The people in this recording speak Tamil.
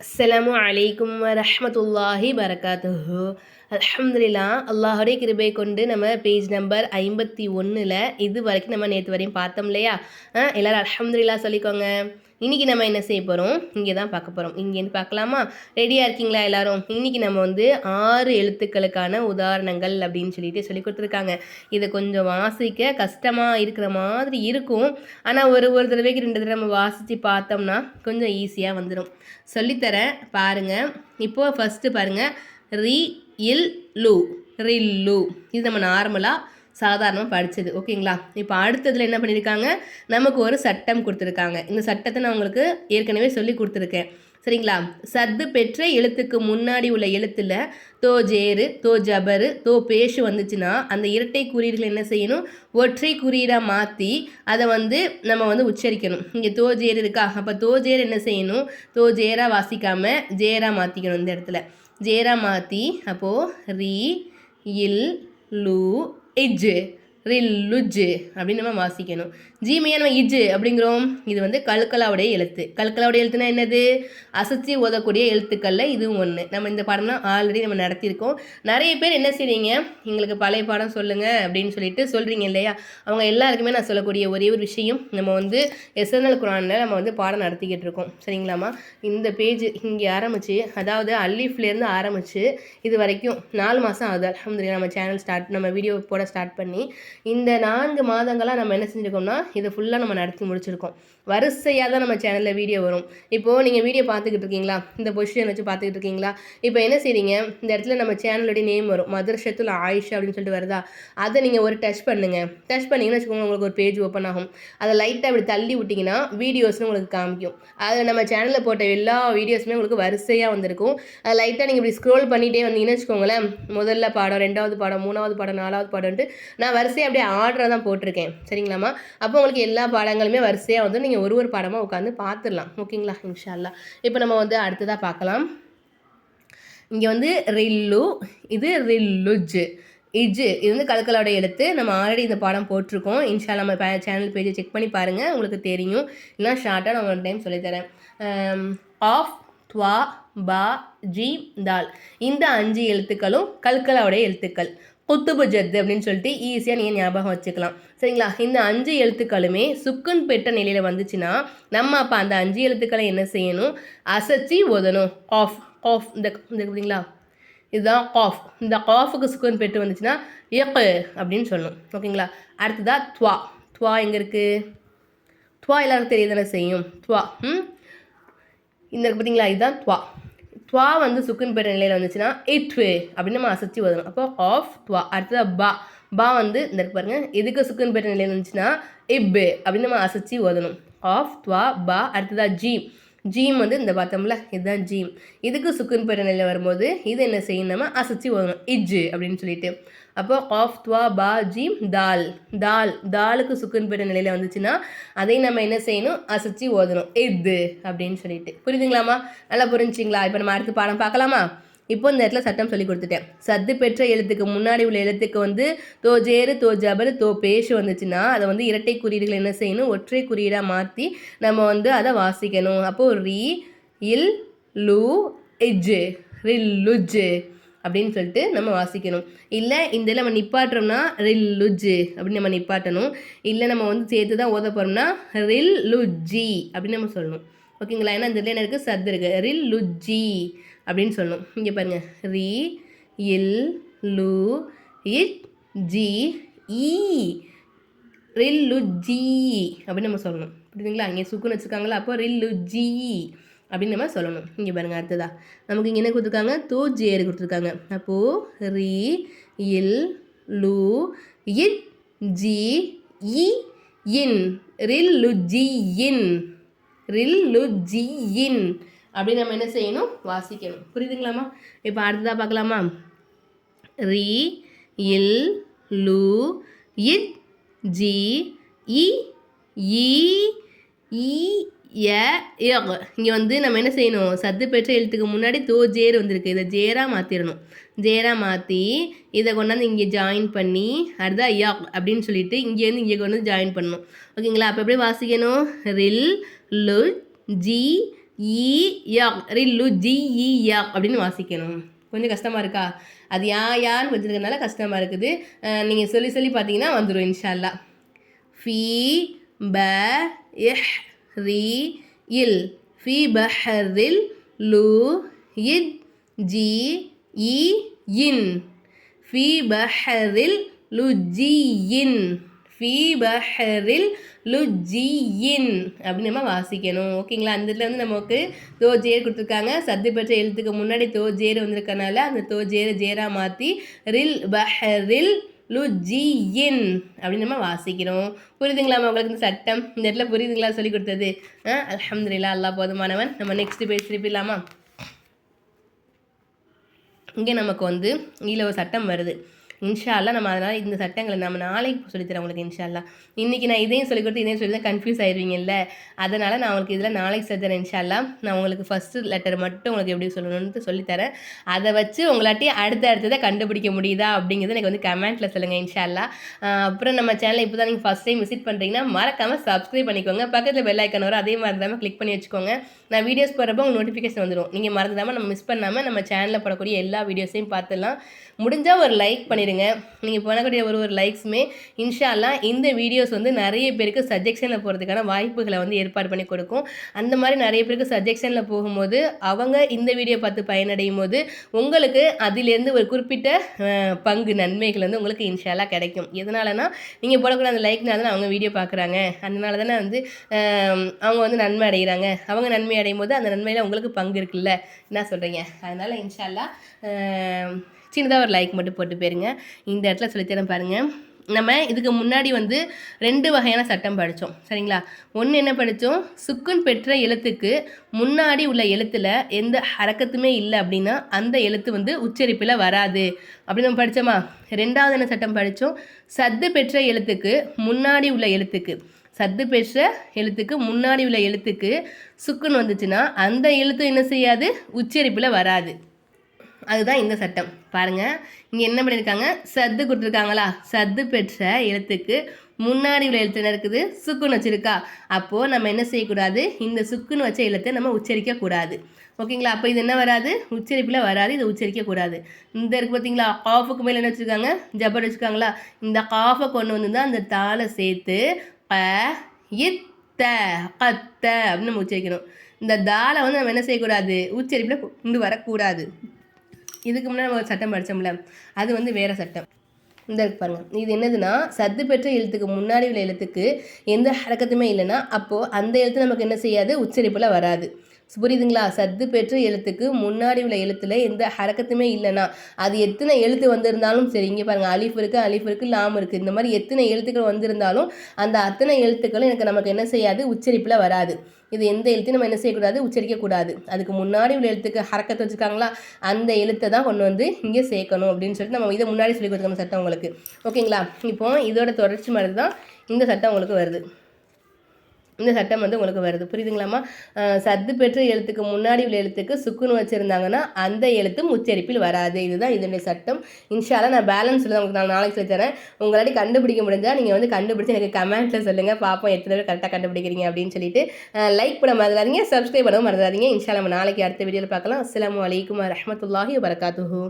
அஸ்ஸலாமு அலைக்கும் வரஹ்மத்துல்லாஹி வரகாத்துஹு அலமதுல்லா அல்லாஹுடைய கிருபை கொண்டு நம்ம பேஜ் நம்பர் ஐம்பத்தி ஒன்றில் இது வரைக்கும் நம்ம நேற்று வரையும் பார்த்தோம் இல்லையா? ஆ, அலமதுல்லா சொல்லிக்கோங்க. இன்றைக்கி நம்ம என்ன செய்ய போகிறோம் இங்கே தான் பார்க்க போகிறோம் இங்கேருந்து பார்க்கலாமா? ரெடியாக இருக்கீங்களா எல்லாரும்? இன்னைக்கு நம்ம வந்து ஆறு எழுத்துக்களுக்கான உதாரணங்கள் அப்படின்னு சொல்லிட்டு சொல்லி கொடுத்துருக்காங்க. இதை கொஞ்சம் வாசிக்க கஷ்டமாக இருக்கிற மாதிரி இருக்கும். ஆனால் ஒரு ஒரு தடவைக்கு ரெண்டு தடவை நம்ம வாசித்து பார்த்தோம்னா கொஞ்சம் ஈஸியாக வந்துடும் சொல்லித்தரேன் பாருங்கள் இப்போது ஃபஸ்ட்டு பாருங்கள் ரி இல் லு. ரில்லு இது நம்ம நார்மலாக சாதாரணமாக படித்தது ஓகேங்களா? இப்போ அடுத்ததில் என்ன பண்ணியிருக்காங்க நமக்கு ஒரு சட்டம் கொடுத்துருக்காங்க. இந்த சட்டத்தை நான் உங்களுக்கு ஏற்கனவே சொல்லி கொடுத்துருக்கேன். சரிங்களா? சத்து பெற்ற எழுத்துக்கு முன்னாடி உள்ள எழுத்தில் தோ ஜேரு தோ ஜபரு தோ பேஷு வந்துச்சுன்னா அந்த இரட்டை குறியீடுகள் என்ன செய்யணும்? ஒற்றை குறியீடாக மாற்றி அதை வந்து நம்ம வந்து உச்சரிக்கணும். இங்கே தோ ஜேரு இருக்கா? அப்போ தோ ஜேர் என்ன செய்யணும்? தோ ஜேரா வாசிக்காமல் ஜேரா மாற்றிக்கணும் இந்த இடத்துல. ஜேரா மாற்றி அப்போது ரீ இல் லூ இஜ்ஜு ரில்லுஜ்ஜு அப்படின்னு நம்ம வாசிக்கணும். ஜீமையா நம்ம இஜ்ஜு அப்படிங்கிறோம். இது வந்து கல்கலாவுடைய எழுத்து. கல்கலாவுடைய எழுத்துனா என்னது? அசைச்சி ஓதக்கூடிய எழுத்துக்களில் இதுவும் ஒன்று நம்ம இந்த பாடம்லாம் ஆல்ரெடி நம்ம நடத்தியிருக்கோம். நிறைய பேர் என்ன செய்றீங்க? எங்களுக்கு பழைய பாடம் சொல்லுங்கள் அப்படின்னு சொல்லிட்டு சொல்கிறீங்க இல்லையா? அவங்க எல்லாருக்குமே நான் சொல்லக்கூடிய ஒரே ஒரு விஷயம் நம்ம வந்து எஸ்என்எல் குரானில் நம்ம வந்து பாடம் நடத்திக்கிட்டு இருக்கோம். சரிங்களாம்மா? இந்த பேஜ் இங்கே ஆரம்பித்து அதாவது அல்லீஃப்லேருந்து ஆரம்பித்து இது வரைக்கும் நாலு மாதம் ஆகுது. அலமதுல்லா நம்ம சேனல் ஸ்டார்ட் நம்ம வீடியோ போட ஸ்டார்ட் பண்ணி இந்த நான்கு மாதங்களாக நம்ம என்ன செஞ்சுருக்கோம்னா இதை ஃபுல்லாக நம்ம நடத்தி முடிச்சிருக்கோம். வரிசையாக தான் நம்ம சேனலில் வீடியோ வரும். இப்போது நீங்கள் வீடியோ பார்த்துக்கிட்டு இருக்கீங்களா? இந்த பொசிஷன் வச்சு பார்த்துக்கிட்டு இருக்கீங்களா? இப்போ என்ன செய்றீங்க? இந்த இடத்துல நம்ம சேனலுடைய நேம் வரும். மதர்ஷத்துல் ஆயிஷா அப்படின்னு சொல்லிட்டு வருதா? அதை நீங்கள் ஒரு டச் பண்ணுங்கள் டச் பண்ணீங்கன்னு வச்சுக்கோங்க உங்களுக்கு ஒரு பேஜ் ஓப்பன் ஆகும். அதை லைட்டாக இப்படி தள்ளி விட்டிங்கன்னா வீடியோஸ்னு உங்களுக்கு காமிக்கும். அதில் நம்ம சேனலில் போட்ட எல்லா வீடியோஸுமே உங்களுக்கு வரிசையாக வந்திருக்கும். அதை லைட்டாக நீங்கள் இப்படி ஸ்க்ரோல் பண்ணிகிட்டே வந்தீங்கன்னு வச்சுக்கோங்களேன் முதல்ல பாடம் ரெண்டாவது பாடம் மூணாவது பாடம் நாலாவது பாடம்ட்டு நான் வரிசையாக அப்படியே ஆர்டராக தான் போட்டிருக்கேன். சரிங்களாம்மா? அப்போ உங்களுக்கு எல்லா பாடங்களுமே வரிசையாக வந்து நீங்கள் ஒரு ஒரு பாடமாக உட்காந்து பார்த்துடலாம். ஓகேங்களா? இன்ஷா அல்லாஹ் இப்போ நம்ம வந்து அடுத்ததாக பார்க்கலாம். இங்கே வந்து ரில்லு இது ரில்லுஜ். இஜ் இது வந்து கலக்கலோட எழுத்து. நம்ம ஆல்ரெடி இந்த பாடம் போட்டிருக்கோம். இன்ஷா நம்ம சேனல் பேஜை செக் பண்ணி பாருங்கள் உங்களுக்கு தெரியும். இல்லைனா ஷார்ட்டாக நான் ஒரு டைம் சொல்லித்தரேன். ஆஃப் துவா பா ஜி தால். இந்த அஞ்சு எழுத்துக்களும் கல்கலாவுடைய எழுத்துக்கள். குத்துபு ஜத்து அப்படின்னு சொல்லிட்டு ஈஸியாக நீங்கள் ஞாபகம் வச்சுக்கலாம். சரிங்களா? இந்த அஞ்சு எழுத்துக்களுமே சுக்குன் பெற்ற நிலையில் வந்துச்சுன்னா நம்ம அப்போ அந்த அஞ்சு எழுத்துக்களை என்ன செய்யணும்? அசைச்சி ஒதணும் ஆஃப் ஆஃப் இந்த இந்த பார்த்தீங்களா இதுதான் காஃப் இந்த காஃபுக்கு சுக்குன் பெற்று வந்துச்சுன்னா இயக்கு அப்படின்னு சொல்லணும். ஓகேங்களா? அடுத்ததா துவா. துவா எங்கே இருக்குது துவா எல்லாருக்கும் தெரியதானே செய்யும். துவா. ம்? இந்த பார்த்தீங்களா இதுதான் துவா. துவா வந்து சுக்குன் பெற்ற நிலையில் வந்துச்சுன்னா இட்வே அப்படின்னு நம்ம அசைச்சு வதணும் அப்போ ஆஃப் துவா அடுத்தது பா. பா வந்து இந்த பாருங்க. எதுக்கு சுக்குன் பெற்ற நிலையில் இருந்துச்சுன்னா இப்பு அப்படின்னு நம்ம அசைச்சு ஓதணும். ஆஃப் துவா பா அடுத்ததா ஜீம். ஜீம் வந்து இந்த பார்த்தோம்ல இதுதான் ஜீம் இதுக்கு சுக்குன் பெற நிலையில் வரும்போது இது என்ன செய்யணும் நம்ம அசைச்சு ஓதணும். இஜ்ஜு அப்படின்னு சொல்லிட்டு. அப்போ ஆஃப் துவா பா ஜீம் தால் தால் தாலுக்கு சுக்குன் பெற்ற நிலையில் வந்துச்சுன்னா அதை நம்ம என்ன செய்யணும்? அசைச்சு ஓதணும். இது அப்படின்னு சொல்லிட்டு. புரியுதுங்களாம்மா? நல்லா புரிஞ்சுங்களா இப்போ நம்ம அடுத்து பாடம் பார்க்கலாமா? இப்போ இந்த இடத்துல சட்டம் சொல்லி கொடுத்துட்டேன். சத்து பெற்ற எழுத்துக்கு முன்னாடி உள்ள எழுத்துக்கு வந்து தோ ஜேரு தோ ஜபரு தோ பேஷு வந்துச்சுன்னா அதை வந்து இரட்டை குறியீடுகள் என்ன செய்யணும்? ஒற்றை குறியீடாக மாற்றி நம்ம வந்து அதை வாசிக்கணும். அப்போது ரீ இல் லு இஜு ரில்லுஜு அப்படின்னு சொல்லிட்டு நம்ம வாசிக்கணும். இல்லை இந்த இதில் நம்ம நிப்பாட்டுறோம்னா ரில் லுஜ்ஜு அப்படின்னு நம்ம நிப்பாட்டணும். இல்லை நம்ம வந்து சேர்த்து தான் ஓத போகிறோம்னா ரில் லுஜ்ஜி அப்படின்னு நம்ம சொல்லணும். ஓகேங்களா? ஏன்னா இந்த இதில் என்ன இருக்குது சத்து இருக்குது ரில் லுஜ்ஜி. அப்படின்னு சொல்லணும் இங்கே பாருங்கள் ரி இல் லு இட் ஜி ஈ. ரில்லு ஜி அப்படின்னு நம்ம சொல்லணும். புரியுதுங்களா? இங்கே சுக்குன்னு வச்சுருக்காங்களா அப்போ ரில்லு ஜி அப்படின்னு நம்ம சொல்லணும். இங்கே பாருங்கள் அடுத்ததா. நமக்கு இங்கே என்ன கொடுத்துருக்காங்க? தோ ஜேரு கொடுத்துருக்காங்க. அப்போது ரி இல் லு இட் ஜி இ இன். ரில்லு ஜி இன். ரில்லு ஜி இன். அப்படின்னு நம்ம என்ன செய்யணும்? வாசிக்கணும். புரியுதுங்களாம்மா? இப்போ அடுத்ததாக பார்க்கலாமா? ரி இல் லு இட் ஜி இ இங்கே வந்து நம்ம என்ன செய்யணும்? சத்து பெற்ற எழுத்துக்கு முன்னாடி தோ ஜேர் வந்திருக்கு. இதை ஜேராக மாற்றிடணும் ஜேராக மாற்றி இதை கொண்டாந்து இங்கே ஜாயின் பண்ணி அடுத்தா யக் அப்படின்னு சொல்லிட்டு இங்கேருந்து இங்கே கொண்டு வந்து ஜாயின் பண்ணணும். ஓகேங்களா? அப்போ எப்படி வாசிக்கணும்? ரில் லு ஜி ஈ யக் ரில்லு ஜி யக் அப்படின்னு வாசிக்கணும். கொஞ்சம் கஷ்டமாக இருக்கா? அது யா யான்னு வச்சுருக்கனால கஷ்டமாக இருக்குது. நீங்கள் சொல்லி சொல்லி பார்த்தீங்கன்னா வந்துடும் இன்ஷால்லா. ஃபி ப இஹ் ரி இல். ஃபீ பஹரில் லு இத் ஜி இ இன். ஃபீ பஹரில் லுஜியின் ஃபி பஹரில் லுஜியின் அப்படின்னு நம்ம வாசிக்கணும். ஓகேங்களா அந்த இடத்துல வந்து நமக்கு தோ ஜேர் கொடுத்துருக்காங்க. சத்து பெற்ற எழுத்துக்கு முன்னாடி தோ ஜேர் வந்திருக்கனால அந்த தோ ஜேர் ஜேரா மாற்றி ரில் பஹரில் லுஜியின் அப்படின்னு நம்ம வாசிக்கிறோம். புரியுதுங்களா உங்களுக்கு இந்த சட்டம்? இந்த இடத்துல புரியுதுங்களா? சொல்லி கொடுத்தது. அலமதுல்லா அல்லா போதுமானவன். நம்ம நெக்ஸ்ட் பேஜ் திருப்பிடலாமா? இங்கே நமக்கு வந்து இதில் ஒரு சட்டம் வருது. இன்ஷால்லா நம்ம அதனால் இந்த சட்டங்களை நம்ம நாளைக்கு சொல்லித்தரேன் உங்களுக்கு இன்ஷால்லா இன்றைக்கி நான் இதையும் சொல்லி கொடுத்து இதையும் சொல்லி தான் கன்ஃபியூஸ் ஆயிடுவீங்கல்ல அதனால் நான் உங்களுக்கு இதில் நாளைக்கு சொல்லித்தரேன் இன்ஷால்லா நான் உங்களுக்கு ஃபஸ்ட்டு லெட்டர் மட்டும் உங்களுக்கு எப்படி சொல்லணும்னு சொல்லித்தரேன் அதை வச்சு உங்களாட்டி அடுத்த அடுத்ததை கண்டுபிடிக்க முடியுதா அப்படிங்கிறது எனக்கு வந்து கமெண்ட்டில் சொல்லுங்கள் இன்ஷால்லா அப்புறம் நம்ம சேனலை இப்போ தான் நீங்கள் ஃபஸ்ட் டைம் விசிட் பண்ணுறீங்கன்னா மறக்காமல் சப்ஸ்கிரைப் பண்ணிக்கோங்க. பக்கத்தில் பெல் ஐக்கன் வரும் அதே மாதிரி தான் கிளிக் பண்ணி வச்சுக்கோங்க. நான் வீடியோஸ் போடுறப்போ உங்களுக்கு நோட்டிஃபிகேஷன் வந்துடும் நீங்கள் மறந்துடாமல் நம்ம மிஸ் பண்ணாமல் நம்ம சேனலில் போடக்கூடிய எல்லா வீடியோஸையும் பார்த்துலாம் முடிஞ்சால் ஒரு லைக் பண்ணி பண்ணிடுங்க நீங்கள் பண்ணக்கூடிய ஒரு ஒரு லைக்ஸுமே இன்ஷால்லாம் இந்த வீடியோஸ் வந்து நிறைய பேருக்கு சஜெக்ஷனில் போகிறதுக்கான வாய்ப்புகளை வந்து ஏற்பாடு பண்ணி கொடுக்கும். அந்த மாதிரி நிறைய பேருக்கு சஜெக்ஷனில் போகும்போது அவங்க இந்த வீடியோ பார்த்து பயனடையும் போது உங்களுக்கு அதிலேருந்து ஒரு குறிப்பிட்ட பங்கு நன்மைகள் வந்து உங்களுக்கு இன்ஷாலாக கிடைக்கும். எதனாலனா நீங்கள் போடக்கூடிய அந்த லைக்னால தான் அவங்க வீடியோ பார்க்குறாங்க. அதனால தானே வந்து அவங்க வந்து நன்மை அடைகிறாங்க அவங்க நன்மை அடையும் போது அந்த நன்மையில் உங்களுக்கு பங்கு இருக்குல்ல? என்ன சொல்கிறீங்க அதனால் இன்ஷால்லா சின்னதாக ஒரு லைக் மட்டும் போட்டு போயிருங்க. இந்த இடத்துல சொல்லித்தரேன் பாருங்கள் நம்ம இதுக்கு முன்னாடி வந்து ரெண்டு வகையான சட்டம் படித்தோம் சரிங்களா? ஒன்று என்ன படித்தோம் சுக்குன் பெற்ற எழுத்துக்கு முன்னாடி உள்ள எழுத்தில் எந்த ஹரக்கத்துமே இல்லை அப்படின்னா அந்த எழுத்து வந்து உச்சரிப்பில் வராது. அப்படி நம்ம படித்தோமா ரெண்டாவது என்ன சட்டம் படித்தோம் சத்து பெற்ற எழுத்துக்கு முன்னாடி உள்ள எழுத்துக்கு. சத்து பெற்ற எழுத்துக்கு முன்னாடி உள்ள எழுத்துக்கு சுக்குன்னு வந்துச்சுன்னா அந்த எழுத்து என்ன செய்யாது? உச்சரிப்பில் வராது. அதுதான் இந்த சட்டம். பாருங்கள் இங்கே என்ன பண்ணியிருக்காங்க சத்து கொடுத்துருக்காங்களா? சத்து பெற்ற எழுத்துக்கு முன்னாடி உள்ள எழுத்து என்ன இருக்குது? சுக்குன்னு வச்சுருக்கா. அப்போது நம்ம என்ன செய்யக்கூடாது? இந்த சுக்குன்னு வச்ச எழுத்தை நம்ம உச்சரிக்கக்கூடாது ஓகேங்களா? அப்போ இது என்ன வராது? உச்சரிப்பில் வராது இதை உச்சரிக்கக்கூடாது இந்த இருக்கு பார்த்தீங்களா காஃபுக்கு மேலே என்ன வச்சுருக்காங்க? ஜப்பர் வச்சுருக்காங்களா? இந்த காஃபை கொண்டு வந்து தான் அந்த தாளை சேர்த்து ப இத்த கத்த அப்படின்னு நம்ம உச்சரிக்கணும். இந்த தாளை வந்து நம்ம என்ன செய்யக்கூடாது? உச்சரிப்பில் கொண்டு வரக்கூடாது. இதுக்கு முன்னாடி நம்ம ஒரு சட்டம் படித்தோம்ல அது வந்து வேறு சட்டம். இந்த இருக்கு பாருங்க. இது என்னதுன்னா சத்து பெற்ற எழுத்துக்கு முன்னாடி உள்ள எழுத்துக்கு எந்த ஹரக்கத்துமே இல்லைன்னா அப்போது அந்த எழுத்து நமக்கு என்ன செய்யாது? உச்சரிப்பில் வராது. புரியுதுங்களா? சத்து பெற்ற எழுத்துக்கு முன்னாடி உள்ள எழுத்துல எந்த ஹரக்கத்துமே இல்லைன்னா அது எத்தனை எழுத்து வந்திருந்தாலும் சரி இங்கே பாருங்கள் அலிஃப் இருக்குது அலிஃப் இருக்குது லாம் இருக்குது இந்த மாதிரி எத்தனை எழுத்துக்கள் வந்திருந்தாலும் அந்த அத்தனை எழுத்துக்களும் எனக்கு நமக்கு என்ன செய்யாது? உச்சரிப்பில் வராது. இது எந்த எழுத்தையும் நம்ம என்ன செய்யக்கூடாது? உச்சரிக்கக்கூடாது அதுக்கு முன்னாடி உள்ள எழுத்துக்கு ஹரக்கத்தை வச்சுருக்காங்களா? அந்த எழுத்தை தான் கொண்டு வந்து இங்கே சேர்க்கணும் அப்படின்னு சொல்லிட்டு நம்ம இதை முன்னாடி சொல்லி கொடுத்துக்கணும் சட்டம் உங்களுக்கு. ஓகேங்களா? இப்போ இதோட தொடர்ச்சி மாதிரி தான் இந்த சட்டம் உங்களுக்கு வருது. இந்த சட்டம் வந்து உங்களுக்கு வருது. புரியுதுங்களாமா சத்து பெற்ற எழுத்துக்கு முன்னாடி உள்ள எழுத்துக்கு சுக்குன்னு வச்சுருந்தாங்கன்னா அந்த எழுத்தும் உச்சரிப்பில் வராது. இதுதான் இதனுடைய சட்டம். இன்ஷாலாம் நான் பேலன்ஸ் தான் உங்களுக்கு நான் நாளைக்கு சொல்லி தரேன். உங்களாடி கண்டுபிடிக்க முடிஞ்சால் நீங்கள் வந்து கண்டுபிடிச்சி எனக்கு கமெண்ட்டில் சொல்லுங்கள் பார்ப்போம் எத்தனை பேர் கரெக்டாக கண்டுபிடிக்கிறீங்க அப்படின்னு சொல்லிட்டு லைக் பண்ண மறந்துடாதீங்க சப்ஸ்கிரைப் பண்ணவும் மறந்துடாதீங்க. இன்ஷா நம்ம நாளைக்கு அடுத்த வீடியோவில் பார்க்கலாம். அஸ்லாம் வலைக்கம் வரமத்துல்லாஹி வரகாத்துஹூ